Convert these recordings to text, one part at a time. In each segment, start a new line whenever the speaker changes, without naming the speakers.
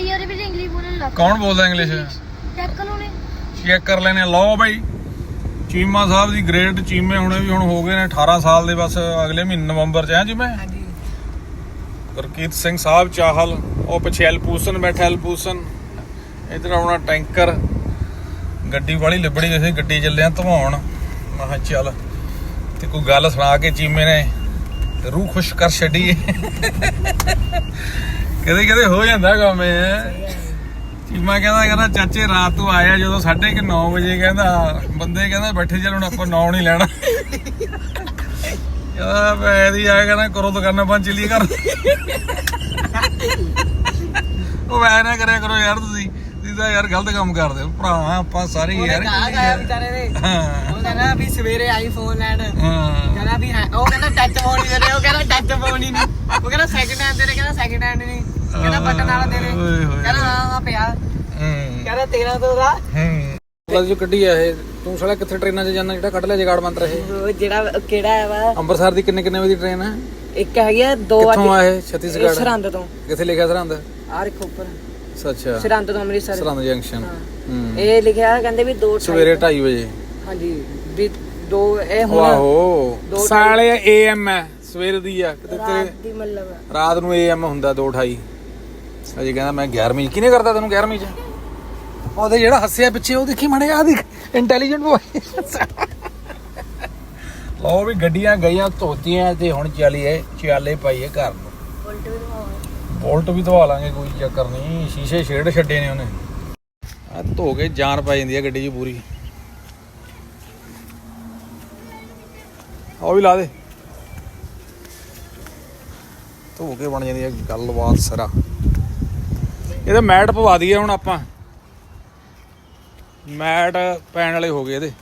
ਭਾਈ ਉਹਦੇ ਵਿੱਚ ਇੰਗਲਿਸ਼ ਬੋਲਣ ਲੱਗ
ਕੌਣ ਬੋਲਦਾ ਇੰਗਲਿਸ਼
ਚੈੱਕ ਕਰੋ ਨੇ
ਚੈੱਕ ਕਰ ਲੈਣੇ ਲਓ ਬਾਈ। ਚੀਮਾ ਸਾਹਿਬ ਦੀ ਗ੍ਰੇਡ ਚੀਮੇ ਹੁਣੇ ਵੀ ਹੁਣ ਹੋ ਗਏ ਨੇ 18 ਸਾਲ ਦੇ ਬਸ ਅਗਲੇ ਮਹੀਨੇ ਨਵੰਬਰ ਚ ਹੈ ਜੀ ਮੈਂ
ਹਾਂਜੀ।
ਗੁਰਕੀਤ ਸਿੰਘ ਸਾਹਿਬ ਚਾਹਲ ਉਹ ਪਿੱਛੇ ਐਲਪੂਸਨ ਬੈਠਾ ਐਲਪੂਸਨ ਇਧਰ ਆਉਣਾ ਟੈਂਕਰ। ਗੱਡੀ ਵਾਲੀ ਲਿਬੜੀ ਗਈ ਸੀ ਗੱਡੀ ਚੱਲਿਆ ਧਵਾਉਣ। ਮੈਂ ਕਿਹਾ ਚੱਲ ਤੇ ਕੋਈ ਗੱਲ ਸੁਣਾ ਕੇ ਚੀਮੇ ਨੇ ਰੂਹ ਖੁਸ਼ ਕਰ ਛੱਡੀ ਕਦੇ ਕਦੇ ਹੋ ਜਾਂਦਾ ਕੰਮ ਇਹ। ਚੀਮਾ ਕਹਿੰਦਾ ਕਹਿੰਦਾ, ਚਾਚੇ, ਰਾਤ ਨੂੰ ਆਇਆ ਜਦੋਂ 9:30 ਵਜੇ, ਕਹਿੰਦਾ, ਬੰਦੇ ਕਹਿੰਦਾ ਬੈਠੇ ਚੱਲ, ਹੁਣ ਆਪਾਂ ਨੌ ਨਹੀਂ ਲੈਣਾ। ਕਹਿੰਦਾ, ਮੈਂ ਦੀ ਆਇਆ ਕਹਿੰਦਾ, ਕਰੋ ਦੁਕਾਨਾਂ ਬੰਦ ਚਲੀ ਘਰ। ਉਹ ਐ ਨਾ ਕਰਿਆ ਕਰੋ ਯਾਰ ਤੁਸੀਂ। ਤੁਸੀਂ ਤਾਂ ਯਾਰ ਗਲਤ ਕੰਮ ਕਰਦੇ ਹੋ ਭਰਾ ਆਪਾਂ ਸਾਰੇ ਹੀ ਯਾਰ
ਉਹਨੇ ਗਾਇਆ ਵਿਚਾਰੇ ਨੇ
ਹਾਂ।
ਉਹ ਕਹਿੰਦਾ ਵੀ ਸਵੇਰੇ ਆਈਫੋਨ ਲੈਣ।
ਹਾਂ।
ਕਹਿੰਦਾ ਵੀ ਹੈ ਉਹ ਕਹਿੰਦਾ ਟੱਚ ਫੋਨ ਹੀ ਦੇ ਦੇ ਉਹ ਕਹਿੰਦਾ ਟੱਚ ਫੋਨ ਹੀ ਨਹੀਂ ਉਹ ਕਹਿੰਦਾ ਸੈਕਿੰਡ ਹੈਂਡ ਦੇ ਦੇ ਕਹਿੰਦਾ ਸੈਕਿੰਡ ਹੈਂਡ ਨਹੀਂ ਕਹਿੰਦਾ ਬਟਨ ਵਾਲਾ ਦੇ ਦੇ
ਓਏ ਹੋਏ।
ਕਹਿੰਦਾ ਹਾਂ ਹਾਂ ਪਿਆ।
ਹੂੰ।
ਕਹਿੰਦਾ 1300 ਦਾ
ਹੂੰ।
ਬਸ ਜੋ ਕੱਢੀ ਆ ਇਹ ਤੂੰ ਸਾਲਾ ਕਿੱਥੇ ਟ੍ਰੇਨਾਂ 'ਚ ਜਾਣਾ ਜਿਹੜਾ ਕੱਢ ਲਿਆ ਜਗਾੜ ਮੰਤਰ ਇਹ?
ਉਹ ਜਿਹੜਾ ਕਿਹੜਾ ਹੈ ਵਾ?
ਅੰਮ੍ਰਿਤਸਰ ਦੀ ਕਿੰਨੇ ਕਿੰਨੇ ਵਜੇ ਦੀ ਟ੍ਰੇਨ ਹੈ?
ਇੱਕ ਹੈਗੀ ਆ ਦੋ
ਕਿੱਥੋਂ ਆ ਇਹ? ਛੱਤੀਸਗੜ੍ਹ।
ਸਰਹੰਦ ਤੋਂ।
ਕਿੱਥੇ ਲਿਖਿਆ ਸਰਹੰਦ?
ਆ ਦੇਖੋ ਉੱਪਰ।
ਅੱਛਾ।
ਸਰਹੰਦ ਤੋਂ ਅੰਮ੍ਰਿਤਸਰ।
ਸਰਹੰਦ ਜੰਕਸ਼ਨ। ਹੂੰ।
ਇਹ ਲਿਖਿਆ ਕਹਿੰਦੇ ਵੀ ਦੋ
ਸਵੇਰੇ 2:30 ਵਜੇ।
ਹਾਂਜੀ ਵੀ ਦੋ ਇਹ ਹੁਣ
ਵਾਹੋ
ਦੋ
ਸਾਲੇ ਏਐਮ ਹੈ ਸਵੇਰ ਦੀ ਆ। ਕਿਤੇ ਤੇਰੇ
ਰਾਤ
ਨੂੰ ਏਐਮ ਹੁੰਦਾ 2:28 ਅਜੇ ਕਹਿੰਦਾ ਮੈਂ 11ਵੀਂ ਕਿਹਨੇ ਕਰਦਾ ਤੈਨੂੰ 11ਵੀਂ ਚ? ਉਹਦੇ ਜਿਹੜਾ ਹੱਸਿਆ ਪਿੱਛੇ ਉਹ ਦੇਖੀ ਮੜੇ ਆ ਦੇਖ। ਇੰਟੈਲੀਜੈਂਟ ਬੋਏ
ਲਓ ਵੀ ਗੱਡੀਆਂ ਗਈਆਂ ਧੋਤੀਆਂ ਤੇ ਹੁਣ ਚੱਲੀਏ ਚਾਲੇ ਪਾਈਏ ਘਰ ਨੂੰ। ਬੋਲਟ ਵੀ ਧਵਾ ਲਾਂਗੇ, ਕੋਈ ਚੱਕਰ ਨਹੀਂ। ਸ਼ੀਸ਼ੇ ਛੇੜ ਛੱਡੇ ਨੇ ਉਹਨੇ।
ਆ ਧੋ ਕੇ ਜਾਨ ਪੈ ਜਾਂਦੀ ਹੈ ਗੱਡੀ 'ਚ ਪੂਰੀ।
ਉਹ ਵੀ ਲਾ ਦੇ।
ਧੋ ਕੇ ਬਣ ਜਾਂਦੀ ਹੈ ਗੱਲਬਾਤ ਸਰਾ। ਇਹਦਾ ਮੈਟ ਪਵਾ ਦਈਏ ਹੁਣ ਆਪਾਂ। ਮੈਟ ਪੈਣ ਵਾਲੇ ਹੋ ਗਏ ਇਹਦੇ।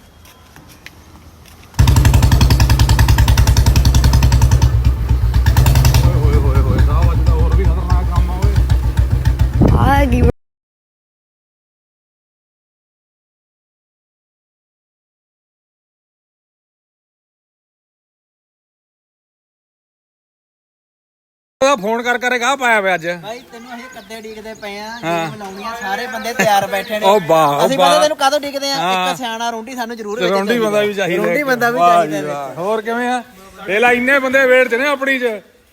ਉਹਦਾ ਫੋਨ ਕਰ ਕਰੇ ਗਾਹ ਪਾਇਆ ਪਿਆ ਅੱਜ।
ਭਾਈ ਤੈਨੂੰ ਅਸੀਂ ਕੱਦੇ ਡੀਕਦੇ ਪਏ ਆ ਗੇਮ ਲਾਉਣੀਆਂ ਸਾਰੇ ਬੰਦੇ ਤਿਆਰ ਬੈਠੇ ਨੇ।
ਓ ਵਾਹ, ਓ
ਅਸੀਂ ਪਤਾ
ਵਾਹ।
ਤੈਨੂੰ ਕਦੋਂ ਡੀਕਦੇ ਆ?
ਹਾਂ।
ਇੱਕ ਸਿਆਣਾ ਰੋਂਡੀ ਸਾਨੂੰ ਜ਼ਰੂਰ ਵਿੱਚ
ਰੌਂਡੀ ਬੰਦਾ ਵੀ ਚਾਹੀਦਾ
ਰੌਂਡੀ
ਇੱਕ।
ਬੰਦਾ ਵੀ
ਵਾਹ
ਚਾਹੀਦਾ
ਜੀ
ਵਿੱਚ।
ਵਾਹ। ਹੋਰ ਕਿਵੇਂ ਆ? ਵੇਖ ਲਾ ਇੰਨੇ ਬੰਦੇ ਵੇਟ ਚ ਨੇ ਆਪਣੀ ਚ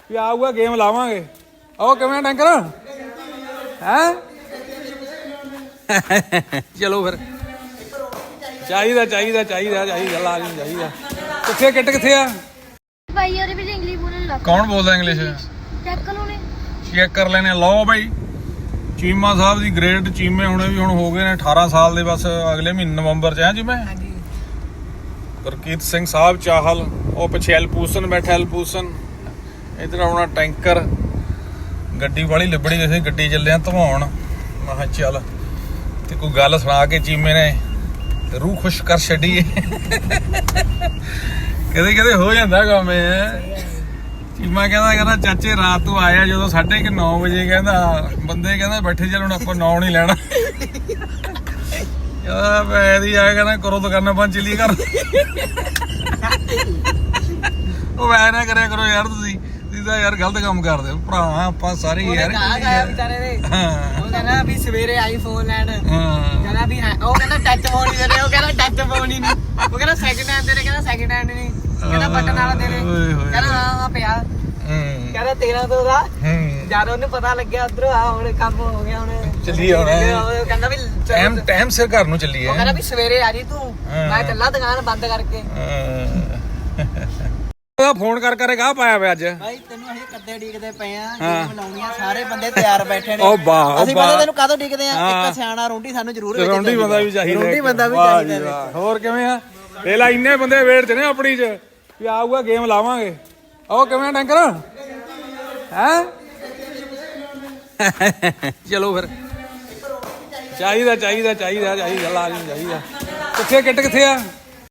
ਵੀ ਆਊਗਾ ਗੇਮ ਲਾਵਾਂਗੇ। ਉਹ ਕਿਵੇਂ ਆ ਟੈਂਕਰ ਹੈ? ਚਲੋ ਫਿਰ। ਚਾਹੀਦਾ ਚਾਹੀਦਾ ਚਾਹੀਦਾ ਚਾਹੀਦਾ ਲਾ ਲਈ ਚਾਹੀਦਾ। ਕਿੱਥੇ ਕਿੱਟ ਕਿੱਥੇ ਆ?
ਭਾਈ ਉਹਦੇ ਵਿੱਚ ਇੰਗਲਿਸ਼ ਬੋਲਣ ਲੱਗ
ਕੌਣ ਬੋਲਦਾ ਇੰਗਲਿਸ਼
ਚੈੱਕ ਕਰੋ ਨੇ।
ਚੈੱਕ ਕਰ ਲੈਣੇ ਲਓ ਬਾਈ। ਚੀਮਾ ਸਾਹਿਬ ਦੀ ਗ੍ਰੇਡ ਚੀਮੇ ਹੁਣੇ ਵੀ ਹੁਣ ਹੋ ਗਏ ਨੇ 18 ਸਾਲ ਦੇ ਬਸ ਅਗਲੇ ਮਹੀਨੇ ਨਵੰਬਰ ਚ ਹੈ ਜੀ ਮੈਂ
ਹਾਂਜੀ।
ਗੁਰਕੀਤ ਸਿੰਘ ਸਾਹਿਬ ਚਾਹਲ ਉਹ ਪਿੱਛੇ ਐਲਪੂਸਨ ਬੈਠਾ ਐਲਪੂਸਨ ਇਧਰ ਆਉਣਾ ਟੈਂਕਰ। ਗੱਡੀ ਵਾਲੀ ਲਿਬੜੀ ਗਈ ਸੀ ਗੱਡੀ ਚੱਲਿਆ ਧਵਾਉਣ। ਮੈਂ ਕਿਹਾ ਚੱਲ ਤੇ ਕੋਈ ਗੱਲ ਸੁਣਾ ਕੇ ਚੀਮੇ ਨੇ ਰੂਹ ਖੁਸ਼ ਕਰ ਛੱਡੀ ਕਦੇ ਕਦੇ ਹੋ ਜਾਂਦਾ ਕੰਮ ਇਹ। ਚੀਮਾ ਕਹਿੰਦਾ ਕਹਿੰਦਾ ਚਾਚੇ ਰਾਤ ਨੂੰ ਆਇਆ ਜਦੋਂ 9:30 ਵਜੇ ਕਹਿੰਦਾ ਬੰਦੇ ਕਹਿੰਦਾ ਬੈਠੇ ਚੱਲ ਹੁਣ ਆਪਾਂ ਨੌ ਨਹੀਂ ਲੈਣਾ। ਕਹਿੰਦਾ ਮੈਂ ਦੀ ਆਇਆ ਕਹਿੰਦਾ ਕਰੋ ਦੁਕਾਨਾਂ ਬੰਦ ਚੱਲੀਏ ਘਰ। ਉਹ ਐ ਨਾ ਕਰਿਆ ਕਰੋ ਯਾਰ ਤੁਸੀਂ ਤਾਂ ਯਾਰ ਗਲਤ ਕੰਮ ਕਰਦੇ ਹੋ। ਭਰਾ ਆਪਾਂ ਸਾਰੇ ਯਾਰ
ਵਿਚਾਰੇ ਉਹ ਕਹਿੰਦਾ ਵੀ ਸਵੇਰੇ ਆਈਫੋਨ ਲੈਣ।
ਹਾਂ।
ਕਹਿੰਦਾ ਵੀ ਉਹ ਕਹਿੰਦਾ ਟੱਚ ਫੋਨ ਹੀ ਦੇ ਉਹ ਕਹਿੰਦਾ ਟੱਚ ਫੋਨ ਹੀ ਨਹੀਂ। ਉਹ ਕਹਿੰਦਾ ਸੈਕਿੰਡ ਹੈਂਡ ਦੇ ਦੇ ਕਹਿੰਦਾ ਸੈਕਿੰਡ ਹੈਂਡ ਨਹੀਂ। ਕਹਿੰਦਾ ਬਟਨ ਵਾਲਾ ਦੇ ਦੇ
ਓਏ ਹੋਏ।
ਕਹਿੰਦਾ ਹਾਂ ਹਾਂ ਪਿਆ
ਹੂੰ
ਕਹਿੰਦਾ 1300 ਦਾ
ਹੂੰ
ਜਦ ਉਹਨੂੰ ਪਤਾ ਲੱਗਿਆ ਉਧਰੋਂ ਆ ਹੁਣ ਕੰਮ ਹੋ ਗਿਆ ਹੁਣ
ਚੱਲੀ ਹੁਣ।
ਉਹ ਕਹਿੰਦਾ ਵੀ ਚਲੋ-
ਟਾਈਮ ਟਾਈਮ ਸਿਰ ਘਰ ਨੂੰ ਚੱਲੀਏ
ਉਹ ਕਹਿੰਦਾ ਵੀ ਸਵੇਰੇ ਆ ਜੀ ਤੂੰ
ਹਾਂ।
ਮੈਂ ਚੱਲਾ ਦੁਕਾਨ ਬੰਦ ਕਰਕੇ
ਉਹਦਾ ਫੋਨ ਕਰ ਕਰੇ ਗਾਹ ਪਾਇਆ ਪਿਆ ਅੱਜ
ਭਾਈ ਤੈਨੂੰ ਅਸੀਂ ਕੱਦੇ ਡੀਕਦੇ ਪਏ ਆ
ਹਾਂ।
ਗੇਮ ਲਾਉਣੀਆਂ ਸਾਰੇ ਬੰਦੇ ਤਿਆਰ ਬੈਠੇ ਨੇ
ਓ ਵਾਹ, ਓ
ਅਸੀਂ ਪਤਾ
ਵਾਹ।
ਤੈਨੂੰ ਕਦੋਂ ਡੀਕਦੇ ਆ
ਹਾਂ।
ਇੱਕ ਸਿਆਣਾ ਰੋਂਡੀ ਸਾਨੂੰ ਜ਼ਰੂਰ ਵਿੱਚ
ਰੌਂਡੀ ਬੰਦਾ ਵੀ ਚਾਹੀਦਾ
ਰੌਂਡੀ
ਇੱਕ।
ਬੰਦਾ ਵੀ
ਵਾਹ
ਚਾਹੀਦਾ
ਜੀ
ਵਿੱਚ।
ਵਾਹ। ਹੋਰ ਕਿਵੇਂ ਆ ਵੇਖ ਲਾ ਇੰਨੇ ਬੰਦੇ ਵੇਟ ਚ ਨੇ ਆਪਣੀ ਚ ਵੀ ਆਊਗਾ ਗੇਮ ਲਾਵਾਂਗੇ। ਉਹ ਕਿਵੇਂ ਆ ਟੈਂਕਰ ਹੈ? ਚਲੋ ਫਿਰ। ਚਾਹੀਦਾ ਚਾਹੀਦਾ ਚਾਹੀਦਾ ਚਾਹੀਦਾ ਲਾ ਚਾਹੀਦਾ। ਕਿੱਥੇ, ਕਿੱਟ ਕਿੱਥੇ ਆ?